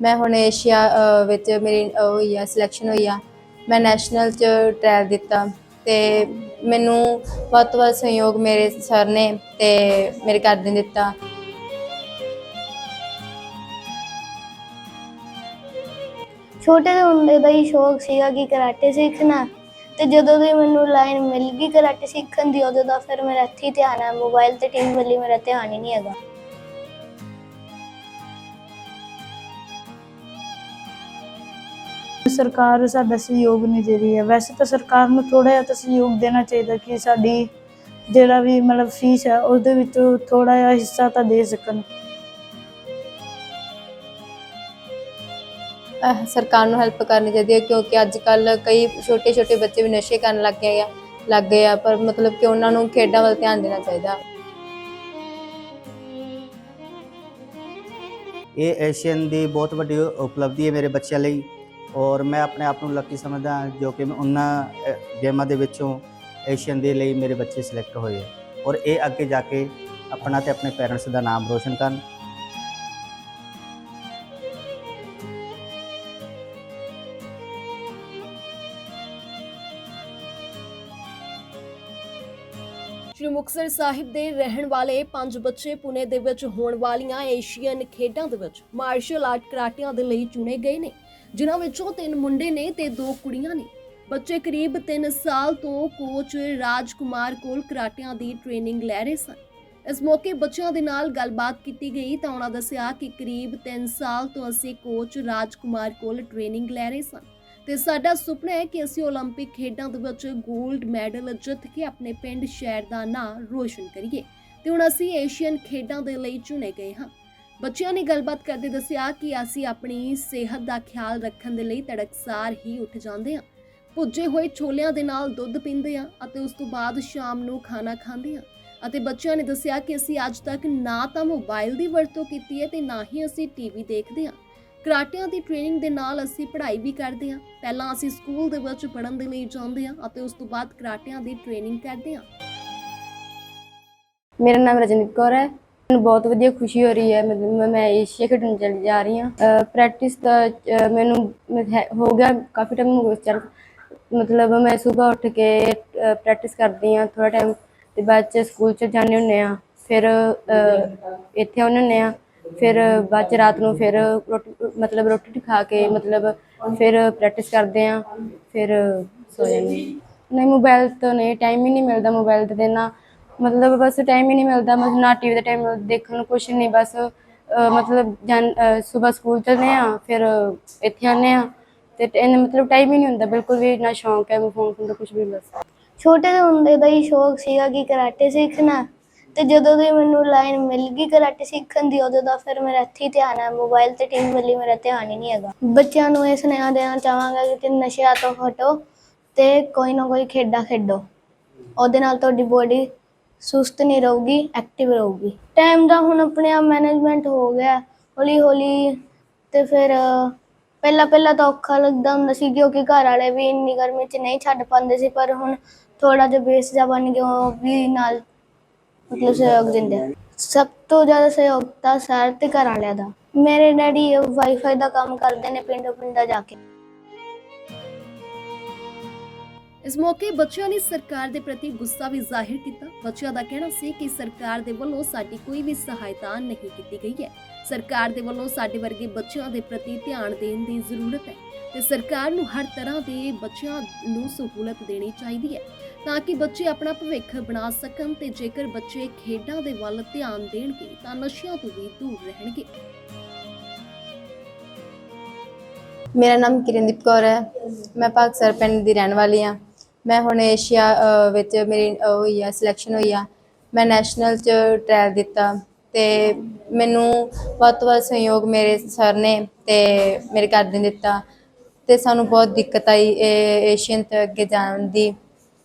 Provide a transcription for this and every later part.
ਮੈਂ ਹੁਣ ਏਸ਼ੀਆ ਵਿੱਚ ਮੇਰੀ ਹੋਈ ਆ ਸਿਲੈਕਸ਼ਨ ਹੋਈ ਆ। ਮੈਂ ਨੈਸ਼ਨਲ ਚ ਟ੍ਰਾਇਲ ਦਿੱਤਾ ਤੇ ਮੈਨੂੰ ਬਹੁਤ ਬਹੁਤ ਸਹਿਯੋਗ ਮੇਰੇ ਸਰ ਨੇ ਤੇ ਮੇਰੇ ਘਰ ਨੇ ਦਿੱਤਾ। ਛੋਟੇ ਜਿਹੇ ਹੁੰਦੇ ਦਾ ਹੀ ਸ਼ੌਕ ਸੀਗਾ ਕਿ ਕਰਾਟੇ ਸਿੱਖਣਾ ਤੇ ਜਦੋਂ ਦੀ ਮੈਨੂੰ ਲਾਈਨ ਮਿਲ ਗਈ ਕਰਾਟੇ ਸਿੱਖਣ ਦੀ, ਉਦੋਂ ਦਾ ਫਿਰ ਮੇਰਾ ਇੱਥੇ ਧਿਆਨ ਆ। ਮੋਬਾਈਲ ਤੇ ਟੀਵੀ ਵੱਲ ਮੇਰਾ ਧਿਆਨ ਹੀ ਨਹੀਂ ਹੈਗਾ। ਸਰਕਾਰ ਸਾਡਾ ਸਹਿਯੋਗ ਨਹੀਂ ਦੇ ਰਹੀ ਹੈ। ਵੈਸੇ ਤਾਂ ਸਰਕਾਰ ਨੂੰ ਥੋੜਾ ਜਿਹਾ ਤਾਂ ਸਹਿਯੋਗ ਦੇਣਾ ਚਾਹੀਦਾ ਕਿ ਸਾਡੀ ਜਿਹੜਾ ਵੀ ਮਤਲਬ ਫੀਸ ਹੈ ਉਹਦੇ ਵਿੱਚੋਂ ਥੋੜਾ ਜਿਹਾ ਹਿੱਸਾ ਤਾਂ ਦੇ ਸਕਣ। ਅਹ ਸਰਕਾਰ ਨੂੰ ਹੈਲਪ ਕਰਨੀ ਚਾਹੀਦੀ ਹੈ ਕਿਉਂਕਿ ਅੱਜ ਕੱਲ ਕਈ ਛੋਟੇ ਛੋਟੇ ਬੱਚੇ ਵੀ ਨਸ਼ੇ ਕਰਨ ਲੱਗ ਗਏ ਆ ਲੱਗ ਗਏ ਆ ਪਰ ਮਤਲਬ ਕਿ ਉਹਨਾਂ ਨੂੰ ਖੇਡਾਂ ਵੱਲ ਧਿਆਨ ਦੇਣਾ ਚਾਹੀਦਾ। ਇਹ ਏਸ਼ੀਅਨ ਦੀ ਬਹੁਤ ਵੱਡੀ ਉਪਲਬਧੀ ਹੈ ਮੇਰੇ ਬੱਚਿਆਂ ਲਈ। ਔਰ ਮੈਂ ਆਪਣੇ ਆਪ ਨੂੰ ਲੱਕੀ ਸਮਝਦਾ ਹਾਂ ਜੋ ਕਿ ਮੈਂ ਉਹਨਾਂ ਗੇਮਾਂ ਦੇ ਵਿੱਚੋਂ ਏਸ਼ੀਅਨ ਦੇ ਲਈ ਮੇਰੇ ਬੱਚੇ ਸਿਲੈਕਟ ਹੋਏ ਔਰ ਇਹ ਅੱਗੇ ਜਾ ਕੇ ਆਪਣਾ ਤੇ ਆਪਣੇ ਪੇਰੈਂਟਸ ਦਾ ਨਾਮ ਰੋਸ਼ਨ ਕਰਨ। ਸ਼੍ਰੀ ਮੁਕਤਸਰ ਸਾਹਿਬ ਦੇ ਰਹਿਣ ਵਾਲੇ ਪੰਜ ਬੱਚੇ ਪੁਣੇ ਦੇ ਵਿੱਚ ਹੋਣ ਵਾਲੀਆਂ ਏਸ਼ੀਅਨ ਖੇਡਾਂ ਦੇ ਵਿੱਚ ਮਾਰਸ਼ਲ ਆਰਟ ਕਰਾਟਿਆਂ ਦੇ ਲਈ ਚੁਣੇ ਗਏ ਨੇ। ਜਿਨ੍ਹਾਂ ਵਿੱਚੋਂ ਤਿੰਨ ਮੁੰਡੇ ਨੇ ਤੇ ਦੋ ਕੁੜੀਆਂ ਨੇ। ਬੱਚੇ ਕਰੀਬ 3 ਸਾਲ ਤੋਂ ਕੋਚ ਰਾਜਕੁਮਾਰ ਕੋਲ ਕਰਾਟਿਆਂ ਦੀ ਟ੍ਰੇਨਿੰਗ ਲੈ ਰਹੇ ਸਨ। ਇਸ ਮੌਕੇ ਬੱਚਿਆਂ ਦੇ ਨਾਲ ਗੱਲਬਾਤ ਕੀਤੀ ਗਈ ਤਾਂ ਉਹਨਾਂ ਦੱਸਿਆ ਕਿ ਕਰੀਬ 3 ਸਾਲ ਤੋਂ ਅਸੀਂ ਕੋਚ ਰਾਜਕੁਮਾਰ ਕੋਲ ਟ੍ਰੇਨਿੰਗ ਲੈ ਰਹੇ ਸਨ ਤੇ ਸਾਡਾ ਸੁਪਨਾ ਹੈ ਕਿ ਅਸੀਂ 올림픽 ਖੇਡਾਂ ਦੇ ਵਿੱਚ 골ਡ ਮੈਡਲ ਜਿੱਤ ਕੇ ਆਪਣੇ ਪਿੰਡ ਸ਼ਹਿਰ ਦਾ ਨਾਂ ਰੋਸ਼ਨ ਕਰੀਏ ਤੇ ਹੁਣ ਅਸੀਂ ਏਸ਼ੀਅਨ ਖੇਡਾਂ ਦੇ ਲਈ ਚੁਣੇ ਗਏ ਹਾਂ। ਬੱਚਿਆਂ ਨੇ ਗੱਲਬਾਤ ਕਰਦੇ ਦੱਸਿਆ ਕਿ ਅਸੀਂ ਆਪਣੀ ਸਿਹਤ ਦਾ ਖਿਆਲ ਰੱਖਣ ਦੇ ਲਈ ਤੜਕਸਾਰ ਹੀ ਉੱਠ ਜਾਂਦੇ ਹਾਂ। ਭੁੱਜੇ ਹੋਏ ਛੋਲਿਆਂ ਦੇ ਨਾਲ ਦੁੱਧ ਪੀਂਦੇ ਹਾਂ ਅਤੇ ਉਸ ਤੋਂ ਬਾਅਦ ਸ਼ਾਮ ਨੂੰ ਖਾਣਾ ਖਾਂਦੇ ਹਾਂ। ਅਤੇ ਬੱਚਿਆਂ ਨੇ ਦੱਸਿਆ ਕਿ ਅਸੀਂ ਅੱਜ ਤੱਕ ਨਾ ਤਾਂ ਮੋਬਾਈਲ ਦੀ ਵਰਤੋਂ ਕੀਤੀ ਹੈ ਤੇ ਨਾ ਹੀ ਅਸੀਂ ਟੀਵੀ ਦੇਖਦੇ ਹਾਂ। ਕਰਾਟਿਆਂ ਦੀ ਟ੍ਰੇਨਿੰਗ ਦੇ ਨਾਲ ਅਸੀਂ ਪੜ੍ਹਾਈ ਵੀ ਕਰਦੇ ਹਾਂ। ਪਹਿਲਾਂ ਅਸੀਂ ਸਕੂਲ ਦੇ ਵਿੱਚ ਪੜ੍ਹਨ ਦੇ ਲਈ ਜਾਂਦੇ ਹਾਂ ਅਤੇ ਉਸ ਤੋਂ ਬਾਅਦ ਕਰਾਟਿਆਂ ਦੀ ਟ੍ਰੇਨਿੰਗ ਕਰਦੇ ਹਾਂ। ਮੇਰਾ ਨਾਮ ਰਜਨੀਤ ਕੌਰ ਹੈ। ਮੈਨੂੰ ਬਹੁਤ ਵਧੀਆ ਖੁਸ਼ੀ ਹੋ ਰਹੀ ਹੈ ਮਤਲਬ ਮੈਂ- ਏਸ਼ੀਆ ਖੇਡਣ ਚਲੀ ਜਾ ਰਹੀ ਹਾਂ। ਪ੍ਰੈਕਟਿਸ ਤਾਂ ਮੈਨੂੰ ਹੈ- ਹੋ ਗਿਆ ਕਾਫੀ ਟਾਈਮ ਹੋ ਗਿਆ, ਚੱਲ ਮਤਲਬ ਮੈਂ ਸਵੇਰ ਉੱਠ ਕੇ ਪ੍ਰੈਕਟਿਸ ਕਰਦੀ ਹਾਂ ਥੋੜਾ ਟਾਈਮ ਤੇ ਬਾਅਦ ਚ ਸਕੂਲ ਚ ਜਾਂਦੇ ਹੁੰਦੇ ਆ ਫਿਰ ਇੱਥੇ ਆਉਂਦੇ ਹੁੰਦੇ ਆ ਫਿਰ ਬਾਅਦ ਚ ਰਾਤ ਨੂੰ ਫਿਰ ਰੋਟੀ, ਮਤਲਬ ਰੋਟੀ ਖਾ ਕੇ, ਮਤਲਬ ਫਿਰ ਪ੍ਰੈਕਟਿਸ ਕਰਦੇ ਆ ਫਿਰ ਸੋ ਜਾਂਦੇ ਨਹੀਂ ਮੋਬਾਈਲ ਤੋਂ ਨਹੀਂ ਟਾਈਮ ਹੀ ਨਹੀਂ ਮਿਲਦਾ ਮੋਬਾਈਲ ਤੇ ਦੇਣਾ। ਮਤਲਬ ਬਸ ਟਾਈਮ ਹੀ ਨਹੀਂ ਮਿਲਦਾ ਮਤਲਬ ਨਾ ਟੀਵੀ ਦਾ ਟਾਈਮ ਦੇਖਣ ਨੂੰ ਕੁਛ ਨਹੀਂ ਬਸ ਅਹ, ਮਤਲਬ ਸਵੇਰ ਸਕੂਲ ਚਲਦੇ ਆ ਫਿਰ ਇੱਥੇ ਆਉਂਦੇ ਆ ਤੇ ਇਹਨੇ ਮਤਲਬ ਟਾਈਮ ਹੀ ਨਹੀਂ ਹੁੰਦਾ ਬਿਲਕੁਲ ਵੀ ਨਾ ਸ਼ੌਂਕ ਹੈ ਫੋਨ ਫੋਨ ਦਾ ਕੁਝ ਵੀ ਬਸ। ਛੋਟੇ ਹੁੰਦੇ ਦਾ ਹੀ ਸ਼ੌਕ ਸੀਗਾ ਕਿ ਕਰਾਟੇ ਸਿੱਖਣਾ ਤੇ ਜਦੋਂ ਦੀ ਮੈਨੂੰ ਲਾਈਨ ਮਿਲ ਗਈ ਕਰਾਟੇ ਸਿੱਖਣ ਦੀ ਉਦੋਂ ਦਾ ਫਿਰ ਮੇਰਾ ਇੱਥੇ ਹੀ ਧਿਆਨ ਹੈ ਮੋਬਾਈਲ ਤੇ ਟੀਵੀ ਵੱਲ ਮੇਰਾ ਧਿਆਨ ਹੀ ਨਹੀਂ ਹੈਗਾ। ਬੱਚਿਆਂ ਨੂੰ ਇਹ ਸੁਨੇਹਾ ਦੇਣਾ ਚਾਹਾਂਗਾ ਕਿ ਤੁਸੀਂ ਨਸ਼ਿਆਂ ਤੋਂ ਹਟੋ ਤੇ ਕੋਈ ਨਾ ਕੋਈ ਖੇਡਾਂ ਖੇਡੋ। ਉਹਦੇ ਨਾਲ ਤੁਹਾਡੀ ਬੋਡੀ ਸੁਸਤ ਨਹੀਂ ਰਹੂਗੀ ਐਕਟਿਵ ਰਹੂਗੀ। ਟਾਈਮ ਦਾ ਹੁਣ ਆਪਣੇ ਆਪ ਮੈਨੇਜਮੈਂਟ ਹੋ ਗਿਆ। ਹੌਲੀ ਹੌਲੀ ਤੇ ਫਿਰ ਪਹਿਲਾਂ ਪਹਿਲਾਂ ਤਾਂ ਔਖਾ ਲੱਗਦਾ ਹੁੰਦਾ ਸੀ, ਕਿਉਂਕਿ ਘਰ ਵਾਲੇ ਵੀ ਇੰਨੀ ਗਰਮੀ 'ਚ ਨਹੀਂ ਛੱਡ ਪਾਉਂਦੇ ਸੀ, ਪਰ ਹੁਣ ਥੋੜਾ ਜਿਹਾ ਬੇਸ ਜਾ ਬਣ ਗਿਆ, ਉਹ ਵੀ ਨਾਲ ਮਤਲਬ ਸਹਿਯੋਗ ਦਿੰਦੇ ਆ। ਸਭ ਤੋਂ ਜ਼ਿਆਦਾ ਸਹਿਯੋਗ ਤਾਂ ਸਰ ਤੇ ਘਰ ਵਾਲਿਆਂ ਦਾ। ਮੇਰੇ ਡੈਡੀ ਵਾਈਫਾਈ ਦਾ ਕੰਮ ਕਰਦੇ ਨੇ ਪਿੰਡੋਂ ਪਿੰਡਾਂ ਜਾ ਕੇ। ਇਸ ਮੌਕੇ ਬੱਚਿਆਂ ਨੇ ਸਰਕਾਰ ਦੇ ਪ੍ਰਤੀ ਗੁੱਸਾ ਵੀ ਜ਼ਾਹਿਰ ਕੀਤਾ। ਬੱਚਿਆਂ ਦਾ ਕਹਿਣਾ ਸੀ ਕਿ ਸਰਕਾਰ ਦੇ ਵੱਲੋਂ ਸਾਡੀ ਕੋਈ ਵੀ ਸਹਾਇਤਾ ਨਹੀਂ ਕੀਤੀ ਗਈ ਹੈ। ਸਰਕਾਰ ਦੇ ਵੱਲੋਂ ਸਾਡੇ ਵਰਗੇ ਬੱਚਿਆਂ ਦੇ ਪ੍ਰਤੀ ਧਿਆਨ ਦੇਣ ਦੀ ਜ਼ਰੂਰਤ ਹੈ ਤੇ ਸਰਕਾਰ ਨੂੰ ਹਰ ਤਰ੍ਹਾਂ ਦੇ ਬੱਚਿਆਂ ਨੂੰ ਸਹੂਲਤ ਦੇਣੀ ਚਾਹੀਦੀ ਹੈ ਤਾਂ ਕਿ ਬੱਚੇ ਆਪਣਾ ਭਵਿੱਖ ਬਣਾ ਸਕਣ ਤੇ ਜੇਕਰ ਬੱਚੇ ਖੇਡਾਂ ਦੇ ਵੱਲ ਧਿਆਨ ਦੇਣਗੇ ਤਾਂ ਨਸ਼ਿਆਂ ਤੋਂ ਵੀ ਦੂਰ ਰਹਿਣਗੇ। ਮੇਰਾ ਨਾਮ ਕਿਰਨਦੀਪ ਕੌਰ ਹੈ। ਮੈਂ ਭਾਗਸਰ ਪਿੰਡ ਦੀ ਰਹਿਣ ਵਾਲੀ ਹਾਂ। ਮੈਂ ਹੁਣ ਏਸ਼ੀਆ ਅ, ਵਿੱਚ ਮੇਰੀ ਉਹ ਹੋਈ ਆ ਸਿਲੈਕਸ਼ਨ ਹੋਈ ਆ ਮੈਂ ਨੈਸ਼ਨਲ ਚ ਟ੍ਰਾਇਲ ਦਿੱਤਾ ਤੇ ਮੈਨੂੰ ਬਹੁਤ ਬਹੁਤ ਸਹਿਯੋਗ ਮੇਰੇ ਸਰ ਨੇ ਤੇ ਮੇਰੇ ਘਰ ਨੇ ਦਿੱਤਾ ਤੇ ਸਾਨੂੰ ਬਹੁਤ ਦਿੱਕਤ ਆਈ ਇਹ ਏਸ਼ੀਅਨ ਤੇ ਅੱਗੇ ਜਾਣ ਦੀ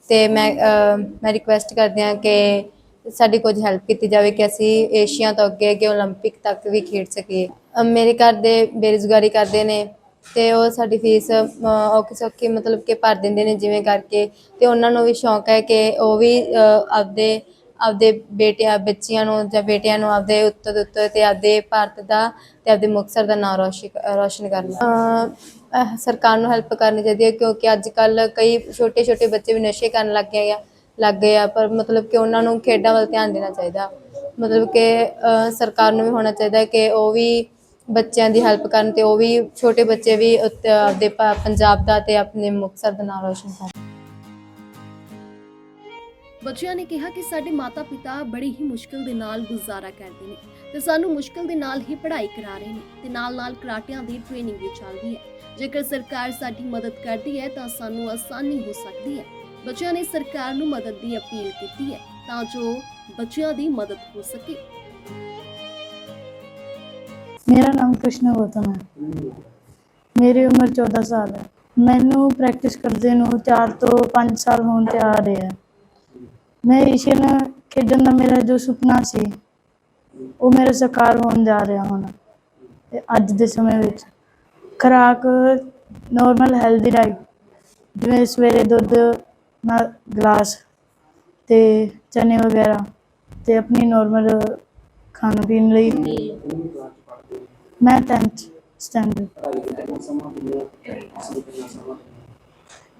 ਤੇ ਮੈਂ ਅ, ਮੈਂ ਰਿਕੁਐਸਟ ਕਰਦੀ ਹਾਂ ਕਿ ਸਾਡੀ ਕੁਝ ਹੈਲਪ ਕੀਤੀ ਜਾਵੇ ਕਿ ਅਸੀਂ ਏਸ਼ੀਆ ਤੋਂ ਅੱਗੇ ਅੱਗੇ 올림픽 ਤੱਕ ਵੀ ਖੇਡ ਸਕੀਏ ਅ, ਮੇਰੇ ਘਰ ਦੇ ਬੇਰੁਜ਼ਗਾਰੀ ਕਰਦੇ ਨੇ ਤੇ ਉਹ ਸਾਡੀ ਫੀਸ ਔਖੀ ਸੌਖੀ ਮਤਲਬ ਕਿ ਭਰ ਦਿੰਦੇ ਨੇ ਜਿਵੇਂ ਕਰਕੇ। ਤੇ ਉਹਨਾਂ ਨੂੰ ਵੀ ਸ਼ੌਂਕ ਹੈ ਕਿ ਉਹ ਵੀ ਆਪਦੇ ਆਪਦੇ ਬੇਟਿਆਂ ਬੱਚਿਆਂ ਨੂੰ ਜਾਂ ਬੇਟਿਆਂ ਨੂੰ ਆਪਦੇ ਉੱਤਰ ਦੇ ਉੱਤਰ ਤੇ ਆਪਦੇ ਭਾਰਤ ਦਾ ਤੇ ਆਪਦੇ ਮੁਕਤਸਰ ਦਾ ਨਾਮ ਰੌਸ਼ਨ ਰੌਸ਼ਨ ਕਰਨਾ। ਸਰਕਾਰ ਨੂੰ ਹੈਲਪ ਕਰਨੀ ਚਾਹੀਦੀ ਹੈ ਕਿਉਂਕਿ ਅੱਜ ਕੱਲ ਕਈ ਛੋਟੇ ਛੋਟੇ ਬੱਚੇ ਵੀ ਨਸ਼ੇ ਕਰਨ ਲੱਗ ਗਏ ਆ, ਲੱਗ ਗਏ ਆ, ਪਰ ਮਤਲਬ ਕਿ ਉਹਨਾਂ ਨੂੰ ਖੇਡਾਂ ਵੱਲ ਧਿਆਨ ਦੇਣਾ ਚਾਹੀਦਾ। ਮਤਲਬ ਕਿ ਸਰਕਾਰ ਨੂੰ ਵੀ ਹੋਣਾ ਚਾਹੀਦਾ ਕਿ ਉਹ ਵੀ ਬੱਚਿਆਂ ਦੀ ਹੈਲਪ ਕਰਨ ਤੇ ਉਹ ਵੀ ਛੋਟੇ ਬੱਚੇ ਵੀ ਉੱਤ- ਆਪਦੇ ਪ- ਪੰਜਾਬ ਦਾ ਤੇ ਆਪਣੇ ਮੁਕਤਸਰ ਦਾ ਨਾਮ ਰੌਸ਼ਨ ਕਰਨ ਬੱਚਿਆਂ ਨੇ ਕਿਹਾ ਕਿ ਸਾਡੇ ਮਾਤਾ-ਪਿਤਾ ਬੜੀ ਹੀ ਮੁਸ਼ਕਲ ਦੇ ਨਾਲ ਗੁਜ਼ਾਰਾ ਕਰਦੇ ਨੇ ਤੇ ਸਾਨੂੰ ਮੁਸ਼ਕਲ ਦੇ ਨਾਲ ਹੀ ਪੜ੍ਹਾਈ ਕਰਾ ਰਹੇ ਨੇ ਤੇ ਨਾਲ-ਨਾਲ ਕਰਾਟਿਆਂ ਦੀ ਟ੍ਰੇਨਿੰਗ ਵੀ ਚੱਲਦੀ ਹੈ। ਜੇਕਰ ਸਰਕਾਰ ਸਾਡੀ ਮਦਦ ਕਰਦੀ ਹੈ ਤਾਂ ਸਾਨੂੰ ਆਸਾਨੀ ਹੋ ਸਕਦੀ ਹੈ। ਬੱਚਿਆਂ ਨੇ ਸਰਕਾਰ ਨੂੰ ਮਦਦ ਦੀ ਅਪੀਲ ਕੀਤੀ ਹੈ ਤਾਂ ਜੋ ਬੱਚਿਆਂ ਦੀ ਮਦਦ ਹੋ ਸਕੇ। ਮੇਰਾ ਨਾਮ ਕ੍ਰਿਸ਼ਨ ਗੌਤਮ ਹੈ। ਮੇਰੀ ਉਮਰ 14 ਸਾਲ ਹੈ। ਮੈਨੂੰ ਪ੍ਰੈਕਟਿਸ ਕਰਦੇ ਨੂੰ 4 ਤੋਂ 5 ਸਾਲ ਹੋਣ ਤੇ ਆ ਰਹੇ ਹੈ। ਮੈਂ ਏਸ਼ੀਅਨ ਖੇਡਣ ਦਾ ਮੇਰਾ ਜੋ ਸੁਪਨਾ ਸੀ, ਉਹ ਮੇਰਾ ਸਾਕਾਰ ਹੋਣ ਜਾ ਰਿਹਾ ਹੁਣ, ਤੇ ਅੱਜ ਦੇ ਸਮੇਂ ਵਿੱਚ। ਖੁਰਾਕ ਨਾਰਮਲ ਹੈਲਦੀ ਡਾਈਟ ਜਿਵੇਂ ਸਵੇਰੇ ਦੁੱਧ ਨਾਲ ਗਲਾਸ ਤੇ ਚਨੇ ਵਗੈਰਾ ਤੇ ਆਪਣੀ ਨਾਰਮਲ ਖਾਣ ਪੀਣ ਲਈ ਮੈਂ 10th ਸਟੈਂਡਰਡ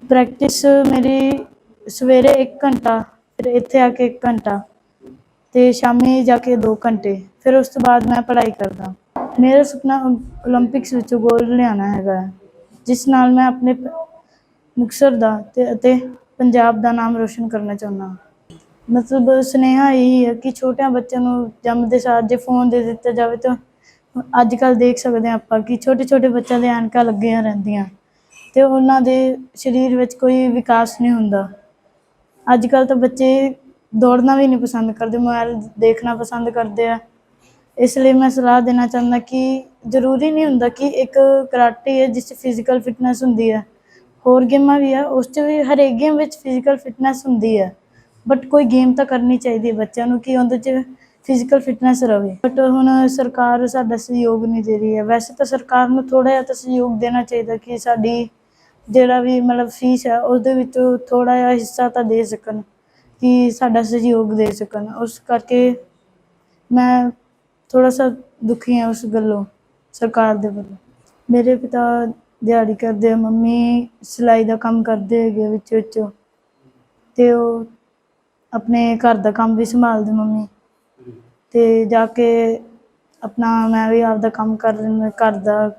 ਪ੍ਰੈਕਟਿਸ ਮੇਰੀ ਸਵੇਰੇ 1 ਘੰਟਾ ਫਿਰ ਇੱਥੇ ਆ ਕੇ 1 ਘੰਟਾ ਤੇ ਸ਼ਾਮੀ ਜਾ ਕੇ 2 ਘੰਟੇ। ਫਿਰ ਉਸ ਤੋਂ ਬਾਅਦ ਮੈਂ ਪੜ੍ਹਾਈ ਕਰਦਾ। ਮੇਰਾ ਸੁਪਨਾ 올림픽ਸ ਵਿੱਚ ਗੋਲਡ ਲਿਆਣਾ ਹੈਗਾ ਹੈ, ਜਿਸ ਨਾਲ ਮੈਂ ਆਪਣੇ ਪ- ਮੁਕਤਸਰ ਦਾ ਤੇ ਅਤੇ ਪੰਜਾਬ ਦਾ ਨਾਮ ਰੋਸ਼ਨ ਕਰਨਾ ਚਾਹੁੰਦਾ ਹਾਂ। ਮਤਲਬ ਸੁਨੇਹਾ ਇਹ ਹੈ ਕਿ ਛੋਟਿਆਂ ਬੱਚਿਆਂ ਨੂੰ ਜੰਮਦੇ ਸਾਰ ਜੇ ਫੋਨ ਦੇ ਦਿੱਤਾ ਜਾਵੇ ਤਾਂ ਅੱਜ ਕੱਲ ਦੇਖ ਸਕਦੇ ਹਾਂ ਆਪਾਂ ਕਿ ਛੋਟੇ ਛੋਟੇ ਬੱਚਿਆਂ ਦੇ ਐਨਕਾਂ ਲੱਗੀਆਂ ਰਹਿੰਦੀਆਂ ਤੇ ਉਹਨਾਂ ਦੇ ਸਰੀਰ ਵਿੱਚ ਕੋਈ ਵਿਕਾਸ ਨਹੀਂ ਹੁੰਦਾ। ਅੱਜ ਕੱਲ ਤਾਂ ਬੱਚੇ ਦੌੜਨਾ ਵੀ ਨਹੀਂ ਪਸੰਦ ਕਰਦੇ ਮੋਬਾਈਲ ਦੇਖਣਾ ਪਸੰਦ ਕਰਦੇ ਆ। ਇਸ ਲਈ ਮੈਂ ਸਲਾਹ ਦੇਣਾ ਚਾਹੁੰਦਾ ਕਿ ਜ਼ਰੂਰੀ ਨਹੀਂ ਹੁੰਦਾ ਕਿ ਇੱਕ ਕਰਾਟੇ ਹੈ ਜਿਸ 'ਚ ਫਿਜ਼ੀਕਲ ਫਿਟਨੈਸ ਹੁੰਦੀ ਹੈ। ਹੋਰ ਗੇਮਾਂ ਵੀ ਆ, ਉਸ 'ਚ ਵੀ ਹਰੇਕ ਗੇਮ ਵਿੱਚ ਫਿਜ਼ੀਕਲ ਫਿਟਨੈਸ ਹੁੰਦੀ ਹੈ। ਬਟ ਕੋਈ ਗੇਮ ਤਾਂ ਕਰਨੀ ਚਾਹੀਦੀ ਹੈ ਬੱਚਿਆਂ ਨੂੰ ਕਿ ਉਹਦੇ 'ਚ ਫਿਜ਼ੀਕਲ ਫਿਟਨੈਸ ਰਵੇ। ਬਟ ਹੁਣ ਸਰਕਾਰ ਸਾਡਾ ਸਹਿਯੋਗ ਨਹੀਂ ਦੇ ਰਹੀ ਹੈ। ਵੈਸੇ ਤਾਂ ਸਰਕਾਰ ਨੂੰ ਥੋੜਾ ਜਿਹਾ ਤਾਂ ਸਹਿਯੋਗ ਦੇਣਾ ਚਾਹੀਦਾ ਕਿ ਸਾਡੀ ਜਿਹੜਾ ਵੀ ਮਤਲਬ ਫੀਸ ਹੈ, ਉਹਦੇ ਵਿੱਚੋਂ ਥੋੜਾ ਜਿਹਾ ਹਿੱਸਾ ਤਾਂ ਦੇ ਸਕਣ, ਕਿ ਸਾਡਾ ਸਹਿਯੋਗ ਦੇ ਸਕਣ। ਉਸ ਕਰਕੇ ਮੈਂ ਥੋੜਾ ਸਾ ਦੁਖੀ ਹਾਂ ਉਸ ਗੱਲੋਂ ਸਰਕਾਰ ਦੇ ਵੱਲੋਂ। ਮੇਰੇ ਪਿਤਾ ਦਿਹਾੜੀ ਕਰਦੇ ਆ, ਮੰਮੀ ਸਿਲਾਈ ਦਾ ਕੰਮ ਕਰਦੇ ਹੈਗੇ ਵਿੱਚ ਵਿੱਚ ਤੇ ਉਹ ਆਪਣੇ ਘਰ ਦਾ ਕੰਮ ਵੀ ਸੰਭਾਲਦੇ ਮੰਮੀ। ਤੇ ਜਾ ਕੇ ਆਪਣਾ ਮੈਂ ਵੀ ਆਪਦਾ ਕੰਮ ਕਰ ਲੈਂਦਾ ਘਰ ਦਾ,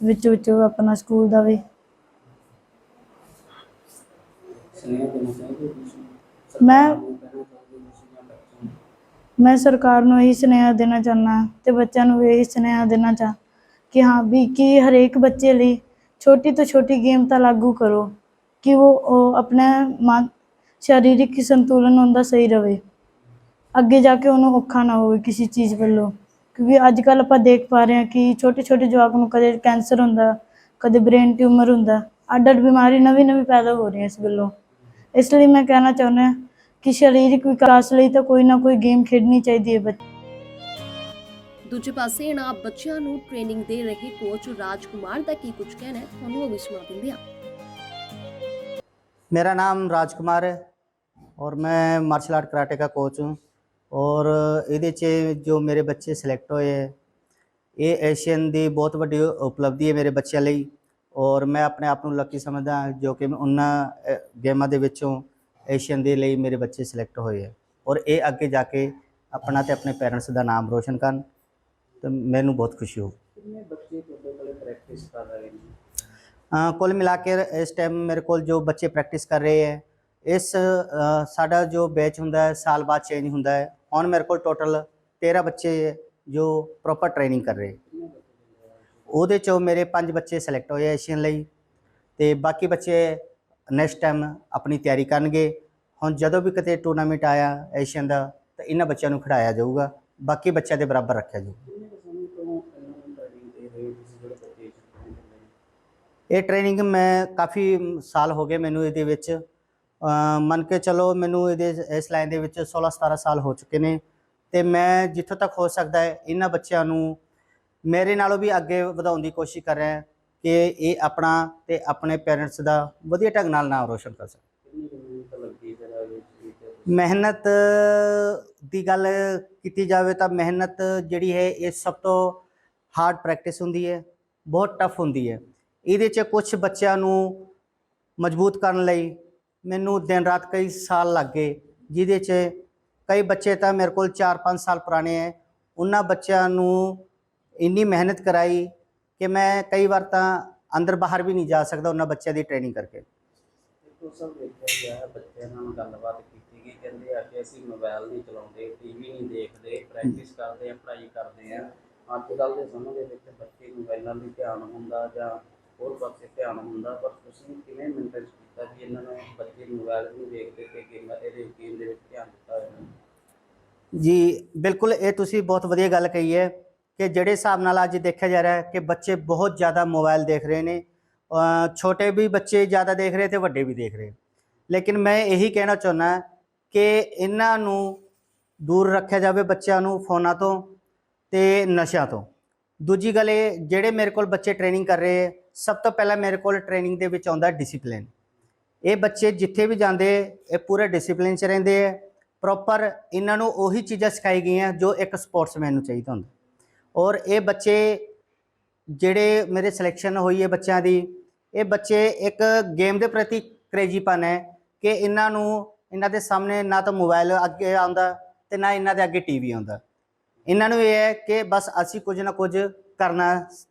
ਵਿੱਚ ਵਿੱਚ ਆਪਣਾ ਸਕੂਲ ਦਾ ਵੀ। ਮੈਂ ਮੈਂ ਸਰਕਾਰ ਨੂੰ ਇਹੀ ਸੁਨੇਹਾ ਦੇਣਾ ਚਾਹੁੰਦਾ ਤੇ ਬੱਚਿਆਂ ਨੂੰ ਵੀ ਇਹੀ ਸੁਨੇਹਾ ਦੇਣਾ ਚਾਹ ਕਿ ਹਾਂ ਵੀ ਕਿ ਹਰੇਕ ਬੱਚੇ ਲਈ ਛੋਟੀ ਤੋਂ ਛੋਟੀ ਗੇਮ ਤਾਂ ਲਾਗੂ ਕਰੋ, ਕਿ ਉਹ ਉਹ ਆਪਣਾ ਮਨ, ਸਰੀਰਕ ਸੰਤੁਲਨ ਹੁੰਦਾ ਸਹੀ ਰਵੇ ਅੱਗੇ ਜਾ ਕੇ ਉਹਨੂੰ ਔਖਾ ਨਾ ਹੋਵੇ ਕਿਸੇ ਚੀਜ਼ ਵੱਲੋਂ ਕਿਉਂਕਿ ਅੱਜ ਕੱਲ ਆਪਾਂ ਦੇਖ ਪਾ ਰਹੇ ਹਾਂ ਕਿ ਛੋਟੇ ਛੋਟੇ ਜਵਾਕ ਨੂੰ ਕਦੇ ਕੈਂਸਰ ਹੁੰਦਾ ਕਦੇ ਬ੍ਰੇਨ ਟਿਊਮਰ ਹੁੰਦਾ ਅੱਡ ਅੱਡ ਬਿਮਾਰੀ ਨਵੀਂ ਨਵੀਂ ਪੈਦਾ ਹੋ ਰਹੀ ਹੈ ਇਸ ਗੱਲੋਂ ਇਸ ਲਈ ਮੈਂ ਕਹਿਣਾ ਚਾਹੁੰਦਾ ਹਾਂ ਕਿ ਸਰੀਰਕ ਵਿਕਾਸ ਲਈ ਤਾਂ ਕੋਈ ਨਾ ਕੋਈ ਗੇਮ ਖੇਡਣੀ ਚਾਹੀਦੀ ਹੈ ਬੱਚੇ ਦੂਜੇ ਪਾਸੇ ਇਹਨਾਂ ਬੱਚਿਆਂ ਨੂੰ ਟ੍ਰੇਨਿੰਗ ਦੇ ਰਹੇ ਕੋਚ ਰਾਜਕੁਮਾਰ ਦਾ ਕੀ ਕੁਝ ਕਹਿਣਾ ਹੈ ਤੁਹਾਨੂੰ ਉਹ ਵੀ ਸੁਣਾ ਦਿੰਦੇ ਹਾਂ मेरा नाम राजकुमार है और मैं मार्शल आर्ट कराटे का कोच हूँ ਔਰ ਇਹਦੇ 'ਚ ਜੋ ਮੇਰੇ ਬੱਚੇ ਸਿਲੈਕਟ ਹੋਏ ਹੈ ਇਹ ਏਸ਼ੀਅਨ ਦੀ ਬਹੁਤ ਵੱਡੀ ਉਪਲਬਧੀ ਹੈ ਮੇਰੇ ਬੱਚਿਆਂ ਲਈ। ਔਰ ਮੈਂ ਆਪਣੇ ਆਪ ਨੂੰ ਲੱਕੀ ਸਮਝਦਾ ਜੋ ਕਿ ਉਹਨਾਂ ਗੇਮਾਂ ਦੇ ਵਿੱਚੋਂ ਏਸ਼ੀਅਨ ਦੇ ਲਈ ਮੇਰੇ ਬੱਚੇ ਸਿਲੈਕਟ ਹੋਏ ਹੈ। ਔਰ ਇਹ ਅੱਗੇ ਜਾ ਕੇ ਆਪਣਾ ਤੇ ਆਪਣੇ ਪੇਰੈਂਟਸ ਦਾ ਨਾਮ ਰੋਸ਼ਨ ਕਰਨ ਤੇ ਮੈਨੂੰ ਬਹੁਤ ਖੁਸ਼ੀ ਹੋ ਅ, ਕੁੱਲ ਮਿਲਾ ਕੇ ਇਸ ਟਾਈਮ ਮੇਰੇ ਕੋਲ ਜੋ ਬੱਚੇ ਪ੍ਰੈਕਟਿਸ ਕਰ ਰਹੇ ਹੈ ਇਸ ਸਾਡਾ ਜੋ ਬੈਚ ਹੁੰਦਾ ਹੈ ਸਾਲ ਬਾਅਦ ਚੇਂਜ ਹੁੰਦਾ ਹੈ। ਹੁਣ ਮੇਰੇ ਕੋਲ ਟੋਟਲ 13 ਬੱਚੇ ਜੋ ਪ੍ਰੋਪਰ ਟ੍ਰੇਨਿੰਗ ਕਰ ਰਹੇ ਉਹਦੇ ਚੋਂ ਮੇਰੇ 5 ਬੱਚੇ ਸਿਲੈਕਟ ਹੋਏ ਏਸ਼ੀਅਨ ਲਈ ਤੇ ਬਾਕੀ ਬੱਚੇ ਨੈਕਸਟ ਟਾਈਮ ਆਪਣੀ ਤਿਆਰੀ ਕਰਨਗੇ। ਹੁਣ ਜਦੋਂ ਵੀ ਕਿਤੇ ਟੂਰਨਾਮੈਂਟ ਆਇਆ ਏਸ਼ੀਅਨ ਦਾ, ਤਾਂ ਇਹਨਾਂ ਬੱਚਿਆਂ ਨੂੰ ਖਿਡਾਇਆ ਜਾਊਗਾ। ਬਾਕੀ ਬੱਚਿਆਂ ਦੇ ਬਰਾਬਰ ਰੱਖਿਆ ਜਾਊਗਾ ਇਹ ਟ੍ਰੇਨਿੰਗ ਮੈਂ ਕਾਫੀ ਸਾਲ ਹੋ ਗਏ ਮੈਨੂੰ ਇਹਦੇ ਵਿੱਚ। ਮੰਨ ਕੇ ਚਲੋ ਮੈਨੂੰ ਇਹਦੇ ਇਸ ਲਾਈਨ ਦੇ ਵਿੱਚ 16 17 ਸਾਲ ਹੋ ਚੁੱਕੇ ਨੇ ਤੇ ਮੈਂ ਜਿੱਥੋਂ ਤੱਕ ਹੋ ਸਕਦਾ ਹੈ ਇਹਨਾਂ ਬੱਚਿਆਂ ਨੂੰ ਮੇਰੇ ਨਾਲੋਂ ਵੀ ਅੱਗੇ ਵਧਾਉਣ ਦੀ ਕੋਸ਼ਿਸ਼ ਕਰ ਰਿਹਾ ਕਿ ਇਹ ਆਪਣਾ ਤੇ ਆਪਣੇ ਪੇਰੈਂਟਸ ਦਾ ਵਧੀਆ ਢੰਗ ਨਾਲ ਨਾਮ ਰੋਸ਼ਨ ਕਰ ਸਕਣ। ਮਿਹਨਤ ਦੀ ਗੱਲ ਕੀਤੀ ਜਾਵੇ ਤਾਂ ਮਿਹਨਤ ਜਿਹੜੀ ਹੈ ਇਹ ਸਭ ਤੋਂ ਹਾਰਡ ਪ੍ਰੈਕਟਿਸ ਹੁੰਦੀ ਹੈ, ਬਹੁਤ ਟਫ ਹੁੰਦੀ ਹੈ। ਇਹਦੇ 'ਚ ਕੁਝ ਬੱਚਿਆਂ ਨੂੰ ਮਜ਼ਬੂਤ ਕਰਨ ਲਈ ਮੈਨੂੰ ਦਿਨ ਰਾਤ ਕਈ ਸਾਲ ਲੱਗ ਗਏ, ਜਿਹਦੇ 'ਚ ਕਈ ਬੱਚੇ ਤਾਂ ਮੇਰੇ ਕੋਲ 4-5 ਸਾਲ ਪੁਰਾਣੇ ਹੈ ਉਹਨਾਂ ਬੱਚਿਆਂ ਨੂੰ ਇੰਨੀ ਮਿਹਨਤ ਕਰਾਈ ਕਿ ਮੈਂ ਕਈ ਵਾਰ ਤਾਂ ਅੰਦਰ ਬਾਹਰ ਵੀ ਨਹੀਂ ਜਾ ਸਕਦਾ ਉਹਨਾਂ ਬੱਚਿਆਂ ਦੀ ਟ੍ਰੇਨਿੰਗ ਕਰਕੇ। ਸਭ ਦੇਖਿਆ ਗਿਆ ਹੈ, ਬੱਚਿਆਂ ਨਾਲ ਗੱਲਬਾਤ ਕੀਤੀ ਗਈ, ਕਹਿੰਦੇ ਆ ਕਿ ਅਸੀਂ ਮੋਬਾਈਲ ਨਹੀਂ ਚਲਾਉਂਦੇ ਟੀਵੀ ਨਹੀਂ ਦੇਖਦੇ ਪ੍ਰੈਕਟਿਸ ਕਰਦੇ ਆ, ਪੜ੍ਹਾਈ ਕਰਦੇ ਆ। ਅੱਜ ਕੱਲ੍ਹ ਦੇ ਸਮੇਂ ਦੇ ਵਿੱਚ ਬੱਚੇ ਮੋਬਾਈਲਾਂ ਲਈ ਧਿਆਨ ਹੁੰਦਾ ਜਾਂ ਹੋਰ ਪਾਸੇ ਧਿਆਨ ਹੁੰਦਾ ਪਰ ਤੁਸੀਂ ਕਿਵੇਂ ਮੇਨਟੇਨ ਕੀਤਾ ਵੀ ਇਹਨਾਂ ਨੂੰ ਬੱਚੇ ਮੋਬਾਈਲ ਨਹੀਂ ਦੇਖਦੇ ਤੇ ਗੇਮਾਂ ਇਹਦੇ ਗੇਮ ਦੇ ਵਿੱਚ ਧਿਆਨ ਦਿੱਤਾ ਹੋਇਆ? ਜੀ ਬਿਲਕੁਲ ਇਹ ਤੁਸੀਂ ਬਹੁਤ ਵਧੀਆ ਗੱਲ ਕਹੀ ਹੈ ਕਿ ਜਿਹੜੇ ਹਿਸਾਬ ਨਾਲ ਅੱਜ ਦੇਖਿਆ ਜਾ ਰਿਹਾ ਹੈ ਕਿ ਬੱਚੇ ਬਹੁਤ ਜ਼ਿਆਦਾ ਮੋਬਾਈਲ ਦੇਖ ਰਹੇ ਨੇ ਛੋਟੇ ਵੀ ਬੱਚੇ ਜ਼ਿਆਦਾ ਦੇਖ ਰਹੇ ਤੇ ਵੱਡੇ ਵੀ ਦੇਖ ਰਹੇ। ਲੇਕਿਨ ਮੈਂ ਇਹੀ ਕਹਿਣਾ ਚਾਹੁੰਦਾ ਕਿ ਇਹਨਾਂ ਨੂੰ ਦੂਰ ਰੱਖਿਆ ਜਾਵੇ ਬੱਚਿਆਂ ਨੂੰ ਫੋਨਾਂ ਤੋਂ ਤੇ ਨਸ਼ਿਆਂ ਤੋਂ। ਦੂਜੀ ਗੱਲ ਇਹ ਜਿਹੜੇ ਮੇਰੇ ਕੋਲ ਬੱਚੇ ਟ੍ਰੇਨਿੰਗ ਕਰ ਰਹੇ ਹੈ, ਸਭ ਤੋਂ ਪਹਿਲਾਂ ਮੇਰੇ ਕੋਲ ਟ੍ਰੇਨਿੰਗ ਦੇ ਵਿੱਚ ਆਉਂਦਾ ਡਿਸਪਲਿਨ ਇਹ ਬੱਚੇ ਜਿੱਥੇ ਵੀ ਜਾਂਦੇ, ਇਹ ਪੂਰੇ ਡਿਸਪਲਿਨ 'ਚ ਰਹਿੰਦੇ ਹੈ ਪ੍ਰੋਪਰ ਇਹਨਾਂ ਨੂੰ ਉਹੀ ਚੀਜ਼ਾਂ ਸਿਖਾਈ ਗਈਆਂ ਜੋ ਇੱਕ ਸਪੋਰਟਸਮੈਨ ਨੂੰ ਚਾਹੀਦਾ ਹੁੰਦਾ। ਔਰ ਇਹ ਬੱਚੇ ਜਿਹੜੇ ਮੇਰੇ ਸਿਲੈਕਸ਼ਨ ਹੋਈ ਹੈ ਬੱਚਿਆਂ ਦੀ, ਇਹ ਬੱਚੇ ਇੱਕ ਗੇਮ ਦੇ ਪ੍ਰਤੀ ਕਰੇਜੀਪਨ ਹੈ ਕਿ ਇਹਨਾਂ ਨੂੰ ਇਹਨਾਂ ਦੇ ਸਾਹਮਣੇ ਨਾ ਤਾਂ ਮੋਬਾਈਲ ਅੱਗੇ ਆਉਂਦਾ ਤੇ ਨਾ ਇਹਨਾਂ ਦੇ ਅੱਗੇ ਟੀਵੀ ਆਉਂਦਾ। ਇਹਨਾਂ ਨੂੰ ਇਹ ਹੈ ਕਿ ਬਸ ਅਸੀਂ ਕੁਝ ਨਾ ਕੁਝ ਕਰਨਾ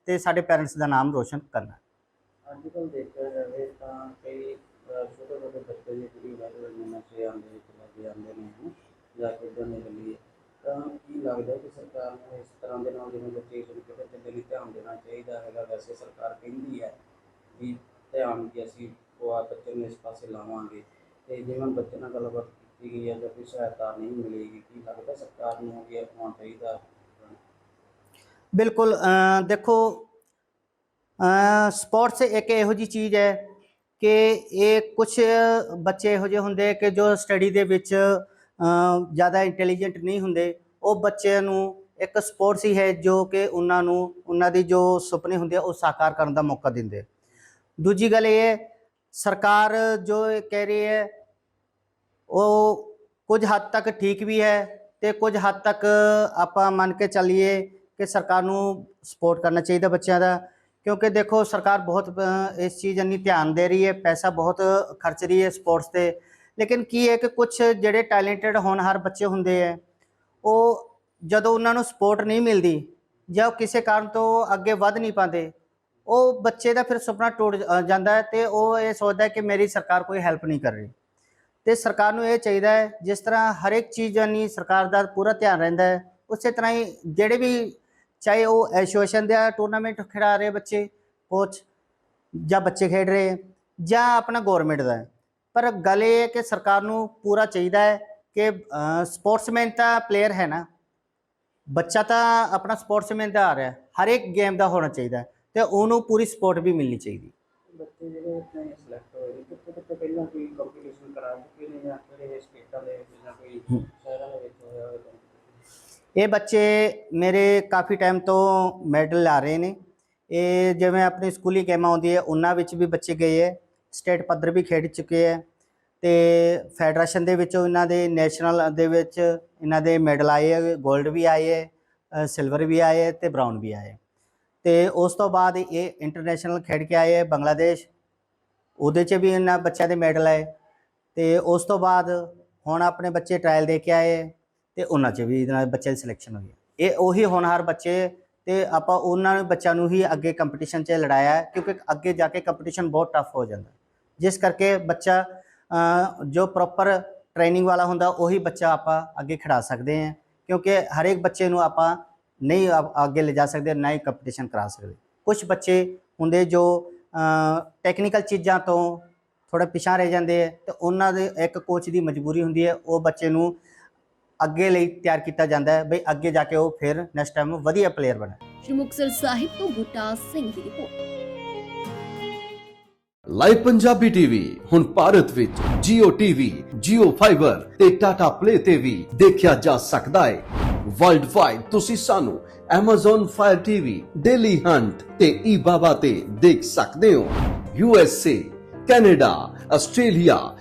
ਤੇ ਸਾਡੇ ਪੇਰੈਂਟਸ ਦਾ ਨਾਮ ਰੋਸ਼ਨ ਕਰਨਾ। ਅੱਜ ਕੱਲ੍ਹ ਦੇਖਿਆ ਜਾਵੇ ਤਾਂ ਕਈ ਛੋਟੇ ਛੋਟੇ ਬੱਚੇ ਦੀ ਜਿਹੜੀ ਵੈਲ ਨਸ਼ੇ ਆਉਂਦੇ ਵਿੱਚ ਲੱਗ ਜਾਂਦੇ ਨੇ ਜਾਂ ਖੇਡਣ ਦੇ ਲਈ ਤਾਂ ਕੀ ਲੱਗਦਾ ਕਿ ਸਰਕਾਰ ਨੂੰ ਇਸ ਤਰ੍ਹਾਂ ਦੇ ਨਾਲ ਜਿਵੇਂ ਬੱਚੇ ਇਸ ਨੂੰ ਕਿਤੇ ਚੱਲੇ ਲਈ ਧਿਆਨ ਦੇਣਾ ਚਾਹੀਦਾ ਹੈਗਾ? ਵੈਸੇ ਸਰਕਾਰ ਕਹਿੰਦੀ ਹੈ ਵੀ ਧਿਆਨ ਕਿ ਅਸੀਂ ਉਹ ਆ ਬੱਚੇ ਨੂੰ ਇਸ ਪਾਸੇ ਲਾਵਾਂਗੇ। ਤੇ ਜਿਵੇਂ ਬੱਚੇ ਨਾਲ ਗੱਲਬਾਤ ਕੀਤੀ ਗਈ ਹੈ, ਜਾਂ ਕੋਈ ਸਹਾਇਤਾ ਨਹੀਂ ਮਿਲੇਗੀ, ਕੀ ਲੱਗਦਾ ਸਰਕਾਰ ਨੂੰ ਇਹ ਹੋਣਾ ਚਾਹੀਦਾ? ਬਿਲਕੁਲ ਦੇਖੋ ਸਪੋਰਟਸ ਇੱਕ ਇਹੋ ਜੀ ਚੀਜ਼ ਹੈ ਕਿ ਇਹ ਕੁਝ ਬੱਚੇ ਇਹੋ ਜਿਹੇ ਹੁੰਦੇ ਕਿ ਜੋ ਸਟੱਡੀ ਦੇ ਵਿੱਚ ਜ਼ਿਆਦਾ ਇੰਟੈਲੀਜੈਂਟ ਨਹੀਂ ਹੁੰਦੇ। ਉਹ ਬੱਚਿਆਂ ਨੂੰ ਇੱਕ ਸਪੋਰਟਸ ਹੀ ਹੈ ਜੋ ਕਿ ਉਹਨਾਂ ਨੂੰ, ਉਹਨਾਂ ਦੀ ਜੋ ਸੁਪਨੇ ਹੁੰਦੇ ਆ, ਉਹ ਸਾਕਾਰ ਕਰਨ ਦਾ ਮੌਕਾ ਦਿੰਦੇ ਦੂਜੀ ਗੱਲ ਇਹ ਹੈ, ਸਰਕਾਰ ਜੋ ਕਹਿ ਰਹੀ ਹੈ, ਉਹ ਕੁਝ ਹੱਦ ਤੱਕ ਠੀਕ ਵੀ ਹੈ ਤੇ ਕੁਝ ਹੱਦ ਤੱਕ ਆਪਾਂ ਮੰਨ ਕੇ ਚੱਲੀਏ ਕਿ ਸਰਕਾਰ ਨੂੰ ਸਪੋਰਟ ਕਰਨਾ ਚਾਹੀਦਾ ਬੱਚਿਆਂ ਦਾ, ਕਿਉਂਕਿ ਦੇਖੋ ਸਰਕਾਰ ਬਹੁਤ ਇਸ ਚੀਜ਼ ਇੰਨੀ ਧਿਆਨ ਦੇ ਰਹੀ ਹੈ, ਪੈਸਾ ਬਹੁਤ ਖਰਚ ਰਹੀ ਹੈ ਸਪੋਰਟਸ ਤੇ, ਲੇਕਿਨ ਕੀ ਹੈ ਕਿ ਕੁਝ ਜਿਹੜੇ ਟੈਲੈਂਟਡ ਹੋਣਹਾਰ ਬੱਚੇ ਹੁੰਦੇ ਹੈ, ਉਹ ਜਦੋਂ ਉਹਨਾਂ ਨੂੰ ਸਪੋਰਟ ਨਹੀਂ ਮਿਲਦੀ ਜਾਂ ਉਹ ਕਿਸੇ ਕਾਰਨ ਤੋਂ ਅੱਗੇ ਵੱਧ ਨਹੀਂ ਪਾਉਂਦੇ, ਉਹ ਬੱਚੇ ਦਾ ਫਿਰ ਸੁਪਨਾ ਟੁੱਟ ਜਾਂਦਾ ਹੈ ਤੇ ਉਹ ਇਹ ਸੋਚਦਾ ਹੈ ਕਿ ਮੇਰੀ ਸਰਕਾਰ ਕੋਈ ਹੈਲਪ ਨਹੀਂ ਕਰ ਰਹੀ। ਤੇ ਸਰਕਾਰ ਨੂੰ ਇਹ ਚਾਹੀਦਾ ਹੈ, ਜਿਸ ਤਰ੍ਹਾਂ ਹਰ ਇੱਕ ਚੀਜ਼ ਨਹੀਂ ਸਰਕਾਰ ਦਾ ਪੂਰਾ ਧਿਆਨ ਰਹਿੰਦਾ ਹੈ, ਉਸੇ ਤਰ੍ਹਾਂ ਹੀ ਜਿਹੜੇ ਵੀ ਚਾਹੇ ਉਹ ਐਸੋਸੀਏਸ਼ਨ ਦੇ ਟੂਰਨਾਮੈਂਟ ਖਿਡਾ ਰਹੇ ਬੱਚੇ ਕੋਚ ਜਾਂ ਬੱਚੇ ਖੇਡ ਰਹੇ ਹੈ, ਜਾਂ ਆਪਣਾ ਗਵਰਨਮੈਂਟ ਦਾ ਹੈ। ਪਰ ਗੱਲ ਇਹ ਹੈ ਕਿ ਸਰਕਾਰ ਨੂੰ ਪੂਰਾ ਚਾਹੀਦਾ ਹੈ ਕਿ ਸਪੋਰਟਸਮੈਨ ਤਾਂ ਪਲੇਅਰ ਹੈ ਨਾ ਬੱਚਾ ਤਾਂ ਆਪਣਾ ਸਪੋਰਟਸਮੈਨ ਦਾ ਆ ਰਿਹਾ। ਹਰ ਇੱਕ ਗੇਮ ਦਾ ਹੋਣਾ ਚਾਹੀਦਾ ਤੇ ਉਹਨੂੰ ਪੂਰੀ ਸਪੋਰਟ ਵੀ ਮਿਲਣੀ ਚਾਹੀਦੀ ਬੱਚੇ ਜਿਹੜੇ ਆਪਣੇ ਸਿਲੈਕਟ ਹੋਏ ਨੇ ਕਿਤੇ ਪਹਿਲਾਂ ਕੋਈ ਕੰਪੀਟੀਸ਼ਨ ਕਰਾ ਚੁੱਕੇ ਨੇ ਜਾਂ ਕਿਹੜੇ ਸਟੇਟਾਂ ਦੇ ਜਾਂ ਕੋਈ ਸ਼ਹਿਰਾਂ ਦੇ ਵਿੱਚ ਹੋਇਆ ਹੋਵੇ competition? ਇਹ ਬੱਚੇ ਮੇਰੇ ਕਾਫੀ ਟਾਈਮ ਤੋਂ ਮੈਡਲ ਲਾ ਰਹੇ ਨੇ। ਇਹ ਜਿਵੇਂ ਆਪਣੀ ਸਕੂਲੀ ਗੇਮਾਂ ਆਉਂਦੀ ਹੈ ਉਹਨਾਂ ਵਿੱਚ ਵੀ ਬੱਚੇ ਗਏ ਹੈ। ਸਟੇਟ ਪੱਧਰ ਵੀ ਖੇਡ ਚੁੱਕੇ ਹੈ ਤੇ ਫੈਡਰੇਸ਼ਨ ਦੇ ਵਿੱਚੋਂ ਇਹਨਾਂ ਦੇ ਨੈਸ਼ਨਲ ਦੇ ਵਿੱਚ ਇਹਨਾਂ ਦੇ ਮੈਡਲ ਆਏ ਹੈ 골ਡ ਵੀ ਆਏ ਹੈ ਸਿਲਵਰ ਵੀ ਆਏ ਹੈ ਤੇ ਬ੍ਰਾਊਨ ਵੀ ਆਏ ਹੈ। ਤੇ ਉਸ ਤੋਂ ਬਾਅਦ ਇਹ ਇੰਟਰਨੈਸ਼ਨਲ ਖੇਡ ਕੇ ਆਏ ਹੈ ਬੰਗਲਾਦੇਸ਼। ਉਹਦੇ 'ਚ ਵੀ ਇਹਨਾਂ ਬੱਚਿਆਂ ਦੇ ਮੈਡਲ ਆਏ। ਤੇ ਉਸ ਤੋਂ ਬਾਅਦ ਹੁਣ ਆਪਣੇ ਬੱਚੇ ਟ੍ਰਾਇਲ ਦੇ ਕੇ ਆਏ ਤੇ ਉਹਨਾਂ 'ਚ ਵੀ ਇਹਦੇ ਨਾਲ ਬੱਚਿਆਂ ਦੀ ਸਿਲੈਕਸ਼ਨ ਹੋਈ ਹੈ। ਇਹ ਉਹੀ ਹੋਣਹਾਰ ਬੱਚੇ ਤੇ ਆਪਾਂ ਉਹਨਾਂ ਨੂੰ ਬੱਚਿਆਂ ਨੂੰ ਹੀ ਅੱਗੇ ਕੰਪੀਟੀਸ਼ਨ 'ਚ ਲੜਾਇਆ ਕਿਉਂਕਿ ਅੱਗੇ ਜਾ ਕੇ ਕੰਪੀਟੀਸ਼ਨ ਬਹੁਤ ਟਫ ਹੋ ਜਾਂਦਾ। ਜਿਸ ਕਰਕੇ ਬੱਚਾ ਜੋ ਪ੍ਰੋਪਰ ਟ੍ਰੇਨਿੰਗ ਵਾਲਾ ਹੁੰਦਾ, ਉਹੀ ਬੱਚਾ ਆਪਾਂ ਅੱਗੇ ਖਿਡਾ ਸਕਦੇ ਹਾਂ, ਕਿਉਂਕਿ ਹਰੇਕ ਬੱਚੇ ਨੂੰ ਆਪਾਂ ਨਹੀਂ ਅ- ਅੱਗੇ ਲੈ ਜਾ ਸਕਦੇ, ਨਾ ਹੀ ਕੰਪੀਟੀਸ਼ਨ ਕਰਾ ਸਕਦੇ। ਕੁਝ ਬੱਚੇ ਹੁੰਦੇ ਜੋ ਟੈਕਨੀਕਲ ਚੀਜ਼ਾਂ ਤੋਂ ਥੋੜਾ ਪਿਛਾਂ ਰਹਿ ਜਾਂਦੇ ਹੈ, ਤੇ ਉਹਨਾਂ ਦੇ ਇੱਕ ਕੋਚ ਦੀ ਮਜਬੂਰੀ ਹੁੰਦੀ ਹੈ, ਉਹ ਬੱਚੇ ਨੂੰ ਅੱਗੇ ਲਈ ਤਿਆਰ ਕੀਤਾ ਜਾਂਦਾ ਹੈ। ਬਈ ਅੱਗੇ ਜਾ ਕੇ ਉਹ ਫਿਰ ਨੈਕਸਟ ਟਾਈਮ ਵਧੀਆ ਪਲੇਅਰ ਬਣੇ। ਸ਼੍ਰੀ ਮੁਕਤਸਰ ਸਾਹਿਬ ਤੋਂ ਬੂਟਾ ਸਿੰਘ ਦੀ ਰਿਪੋਰਟ। ਲਾਈਵ ਪੰਜਾਬੀ ਟੀਵੀ ਹੁਣ ਭਾਰਤ ਵਿੱਚ Jio TV, Jio Fiber ਤੇ Tata Play ਤੇ ਵੀ ਦੇਖਿਆ ਜਾ ਸਕਦਾ ਹੈ। ਵਰਲਡ ਵਾਈਡ ਤੁਸੀਂ ਸਾਨੂੰ Amazon Fire TV, Daily Hunt ਤੇ eBaba ਤੇ ਦੇਖ ਸਕਦੇ ਹੋ। USA, Canada Australia